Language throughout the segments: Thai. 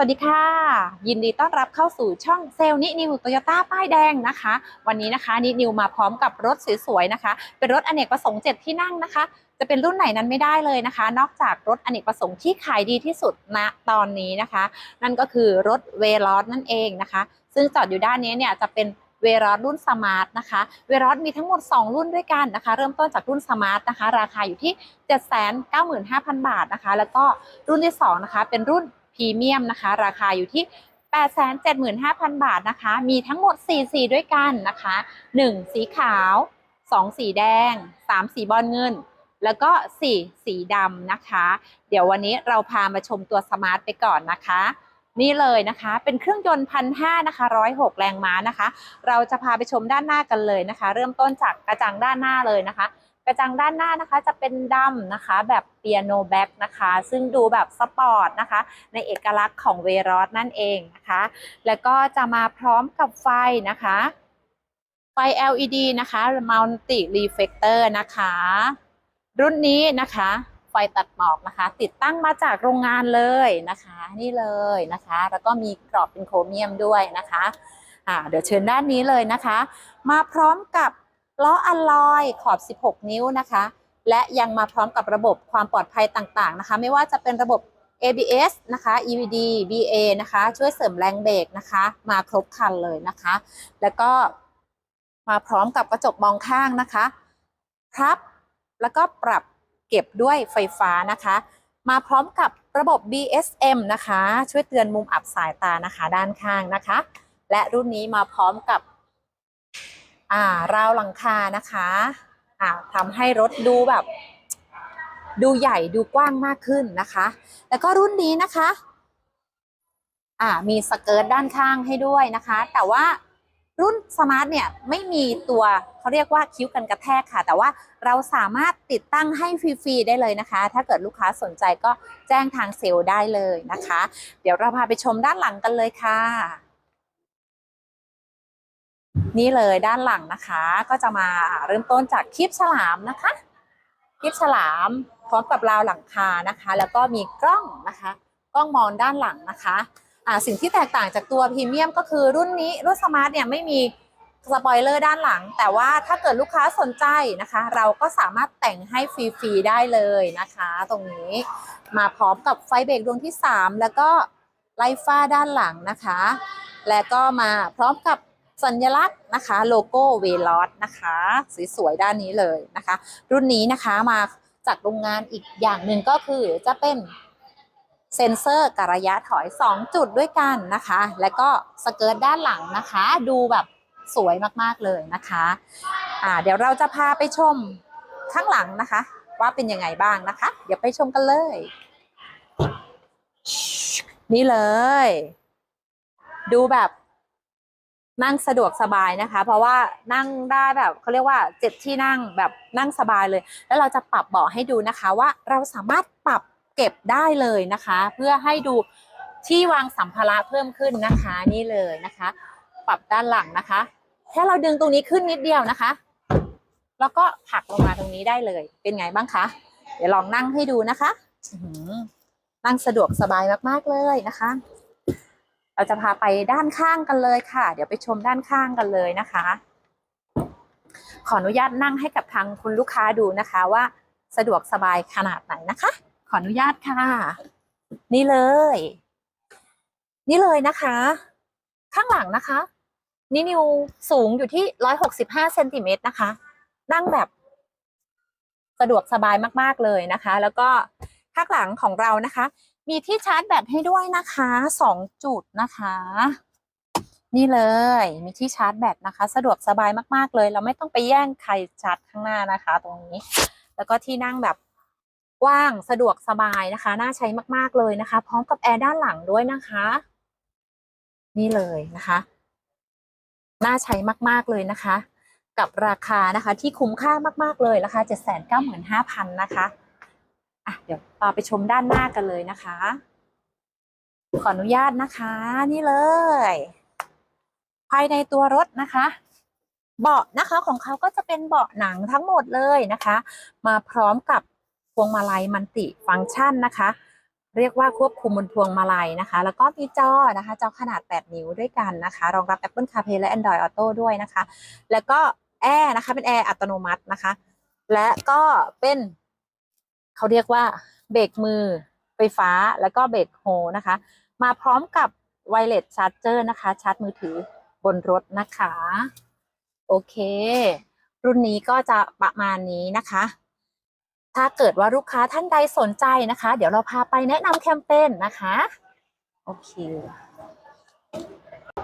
วัสดีค่ะ ยินดีต้อนรับเข้าสู่ช่องเซลล์นินิวโตโยต้าป้ายแดงนะคะ วันนี้นะคะนินิวมาพร้อมกับรถสวยๆนะคะ เป็นรถอเนกประสงค์7ที่นั่งนะคะ จะเป็นรุ่นไหนนั้นไม่ได้เลยนะคะ นอกจากรถอเนกประสงค์ที่ขายดีที่สุดณตอนนี้นะคะ นั่นก็คือรถเวลอสนั่นเองนะคะ ซึ่งจอดอยู่ด้านนี้เนี่ยจะเป็นเวรอสรุ่นสมาร์ทนะคะ เวรอสมีทั้งหมด 2 รุ่นด้วยกันนะคะ เริ่มต้นจากรุ่นสมาร์ทนะคะ ราคาอยู่ที่ 795,000 บาทนะคะ แล้วก็รุ่นที่สองนะคะ เป็นรุ่น พรีเมียมนะคะ ราคาอยู่ที่ 875,000 บาทนะคะ มีทั้งหมด 4 สีด้วยกันนะคะ 1 สีขาว 2 สีแดง 3 สีบอลเงิน แล้วก็ 4 สีดำนะคะ เดี๋ยววันนี้เราพามาชมตัวสมาร์ทไปก่อนนะคะนี่เลยนะคะ เป็นเครื่องยนต์พันห้านะคะร้อยหกแรงม้านะคะ เราจะพาไปชมด้านหน้ากันเลยนะคะ เริ่มต้นจากกระจังด้านหน้าเลยนะคะ กระจังด้านหน้านะคะจะเป็นดำนะคะ แบบเปียโนแบ็กนะคะ ซึ่งดูแบบสปอร์ตนะคะ ในเอกลักษณ์ของเวรอสนั่นเองนะคะ แล้วก็จะมาพร้อมกับไฟนะคะ ไฟ LED นะคะ Multi Reflector นะคะ รุ่นนี้นะคะไฟตัดหมอกนะคะ ติดตั้งมาจากโรงงานเลยนะคะ นี่เลยนะคะ แล้วก็มีกรอบเป็นโครเมียมด้วยนะคะอ่าเดี๋ยวเชิญด้านนี้เลยนะคะ มาพร้อมกับ ล้ออะลอยขอบ 16 นิ้วนะคะ และยังมาพร้อมกับระบบความปลอดภัยต่างๆนะคะ ไม่ว่าจะเป็นระบบ ABS นะคะ EVD BA นะคะ ช่วยเสริมแรงเบรกนะคะ มาครบคันเลยนะคะ แล้วก็มาพร้อมกับกระจกมองข้างนะคะพับแล้วก็ปรับเก็บด้วยไฟฟ้านะคะ มาพร้อมกับระบบ BSM นะคะ ช่วยเตือนมุมอับสายตานะคะด้านข้างนะคะ และรุ่นนี้มาพร้อมกับ อ่าราวหลังคานะคะอ่าทำให้รถดูแบบ ดูใหญ่ดูกว้างมากขึ้นนะคะ แล้วก็รุ่นนี้นะคะอ่ามีสเกิร์ตด้านข้างให้ด้วยนะคะ แต่ว่ารุ่นสมาร์ทเนี่ยไม่มีตัวเขาเรียกว่าคิ้วกันกระแทกค่ะ แต่ว่าเราสามารถติดตั้งให้ฟรีๆได้เลยนะคะ ถ้าเกิดลูกค้าสนใจก็แจ้งทางเซลล์ได้เลยนะคะ เดี๋ยวเราพาไปชมด้านหลังกันเลยค่ะ นี่เลยด้านหลังนะคะก็จะมาเริ่มต้นจากคลิปฉลามนะคะคลิปฉลามพร้อมกับราวหลังคานะคะ แล้วก็มีกล้องนะคะ กล้องมองด้านหลังนะคะอ่าสิ่งที่แตกต่างจากตัวพรีเมียมก็คือรุ่นนี้รุ่นสมาร์ทเนี่ยไม่มีสปอยเลอร์ด้านหลัง แต่ว่าถ้าเกิดลูกค้าสนใจนะคะ เราก็สามารถแต่งให้ฟรีๆได้เลยนะคะ ตรงนี้มาพร้อมกับไฟเบรกดวงที่ 3 แล้วก็ไลฟ้าด้านหลังนะคะ และก็มาพร้อมกับ สัญลักษณ์นะคะ โลโก้เวลอสนะคะ สวยๆ ด้านนี้เลยนะคะ รุ่นนี้นะคะมาจากโรงงานอีกอย่างหนึ่งก็คือจะเป็นเซ็นเซอร์กระยะถอย 2 จุดด้วยกันนะคะ และก็สเกิร์ตด้านหลังนะคะ ดูแบบสวยมากๆเลยนะคะอ่าเดี๋ยวเราจะพาไปชมข้างหลังนะคะ ว่าเป็นยังไงบ้างนะคะ เดี๋ยวไปชมกันเลย นี่เลย ดูแบบ นั่งสะดวกสบายนะคะ เพราะว่านั่งได้แบบเขาเรียกว่าเจ็ดที่นั่งแบบนั่งสบายเลย แล้วเราจะปรับเบาะให้ดูนะคะว่าเราสามารถปรับเก็บได้เลยนะคะ เพื่อให้ดูที่วางสัมภาระเพิ่มขึ้นนะคะนี่เลยนะคะ ปรับด้านหลังนะคะแค่เราดึงตรงนี้ขึ้นนิดเดียวนะคะ แล้วก็ผลักลงมาตรงนี้ได้เลย เป็นไงบ้างคะเดี๋ยวลองนั่งให้ดูนะคะนั่งสะดวกสบายมากๆเลยนะคะ เราจะพาไปด้านข้างกันเลยค่ะ เดี๋ยวไปชมด้านข้างกันเลยนะคะ ขออนุญาตนั่งให้กับทางคุณลูกค้าดูนะคะว่าสะดวกสบายขนาดไหนนะคะ ขออนุญาตค่ะ นี่เลย นี่เลยนะคะ ข้างหลังนะคะนี่นิวสูงอยู่ที่ร้อยหกสิบห้าเซนติเมตรนะคะ นั่งแบบสะดวกสบายมาก ๆ เลยนะคะ แล้วก็ข้างหลังของเรานะคะ มีที่ชาร์จแบตให้ด้วยนะคะสองจุดนะคะ นี่เลยมีที่ชาร์จแบตนะคะ สะดวกสบายมากๆเลย เราไม่ต้องไปแย่งใครชาร์จข้างหน้านะคะ ตรงนี้ แล้วก็ที่นั่งแบบกว้างสะดวกสบายนะคะ น่าใช้มากๆเลยนะคะ พร้อมกับแอร์ด้านหลังด้วยนะคะ นี่เลยนะคะ น่าใช้มากๆเลยนะคะ กับราคานะคะที่คุ้มค่ามากๆเลยราคา795,000นะคะ อะเดี๋ยวต่อไปชมด้านหน้ากันเลยนะคะ ขออนุญาตนะคะ นี่เลย ภายในตัวรถนะคะ เบาะนะคะของเขาก็จะเป็นเบาะหนังทั้งหมดเลยนะคะ มาพร้อมกับพวงมาลัยมันติฟังก์ชันนะคะ เรียกว่าควบคุมบนพวงมาลัยนะคะ แล้วก็มีจอนะคะ จอขนาด 8 นิ้วด้วยกันนะคะ รองรับ Apple CarPlay และ Android Auto ด้วยนะคะ แล้วก็แอร์นะคะ เป็นแอร์อัตโนมัตินะคะ และก็เป็น เขาเรียกว่าเบรกมือไฟฟ้าแล้วก็เบรกโฮนะคะ มาพร้อมกับไวเลสชาร์จเจอร์นะคะ ชาร์จมือถือบนรถนะคะ โอเค รุ่นนี้ก็จะประมาณนี้นะคะ ถ้าเกิดว่าลูกค้าท่านใดสนใจนะคะ เดี๋ยวเราพาไปแนะนำแคมเปญนะคะ โอเค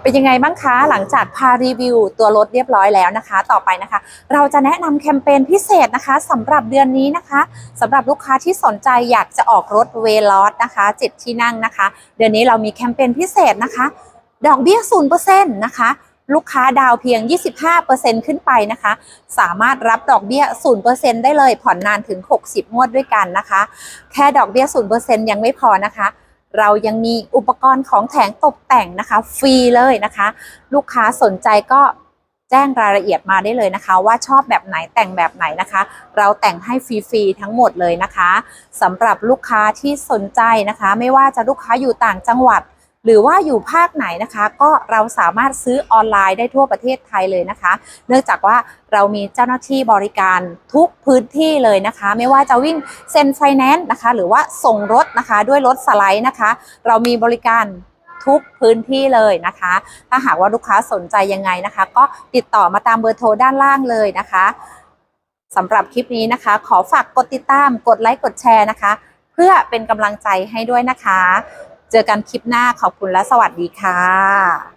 เป็นยังไงบ้างคะหลังจากพารีวิวตัวรถเรียบร้อยแล้วนะคะ ต่อไปนะคะ เราจะแนะนำแคมเปญพิเศษนะคะสำหรับเดือนนี้นะคะสำหรับลูกค้าที่สนใจอยากจะออกรถเวลอสนะคะเจ็ดที่นั่งนะคะ เดือนนี้เรามีแคมเปญพิเศษนะคะ ดอกเบี้ย0%นะคะลูกค้าดาวเพียง 25%ขึ้นไปนะคะ สามารถรับดอกเบี้ย 0%ได้เลยผ่อนนานถึง 60 งวดด้วยกันนะคะ แค่ดอกเบี้ย 0%ยังไม่พอนะคะ เรายังมีอุปกรณ์ของแถมตกแต่งนะคะ ฟรีเลยนะคะ ลูกค้าสนใจก็แจ้งรายละเอียดมาได้เลยนะคะ ว่าชอบแบบไหนแต่งแบบไหนนะคะ เราแต่งให้ฟรีๆทั้งหมดเลยนะคะสำหรับลูกค้าที่สนใจนะคะ ไม่ว่าจะลูกค้าอยู่ต่างจังหวัด หรือว่าอยู่ภาคไหนนะคะ ก็เราสามารถซื้อออนไลน์ได้ทั่วประเทศไทยเลยนะคะ เนื่องจากว่าเรามีเจ้าหน้าที่บริการทุกพื้นที่เลยนะคะ ไม่ว่าจะวิ่งเซ็นไฟแนนซ์นะคะ หรือว่าส่งรถนะคะด้วยรถสไลด์นะคะ เรามีบริการทุกพื้นที่เลยนะคะ ถ้าหากว่าลูกค้าสนใจยังไงนะคะ ก็ติดต่อมาตามเบอร์โทรด้านล่างเลยนะคะสำหรับคลิปนี้นะคะ ขอฝากกดติดตาม กดไลค์ กดแชร์นะคะ เพื่อเป็นกำลังใจให้ด้วยนะคะ เจอกันคลิปหน้าขอบคุณและสวัสดีค่ะ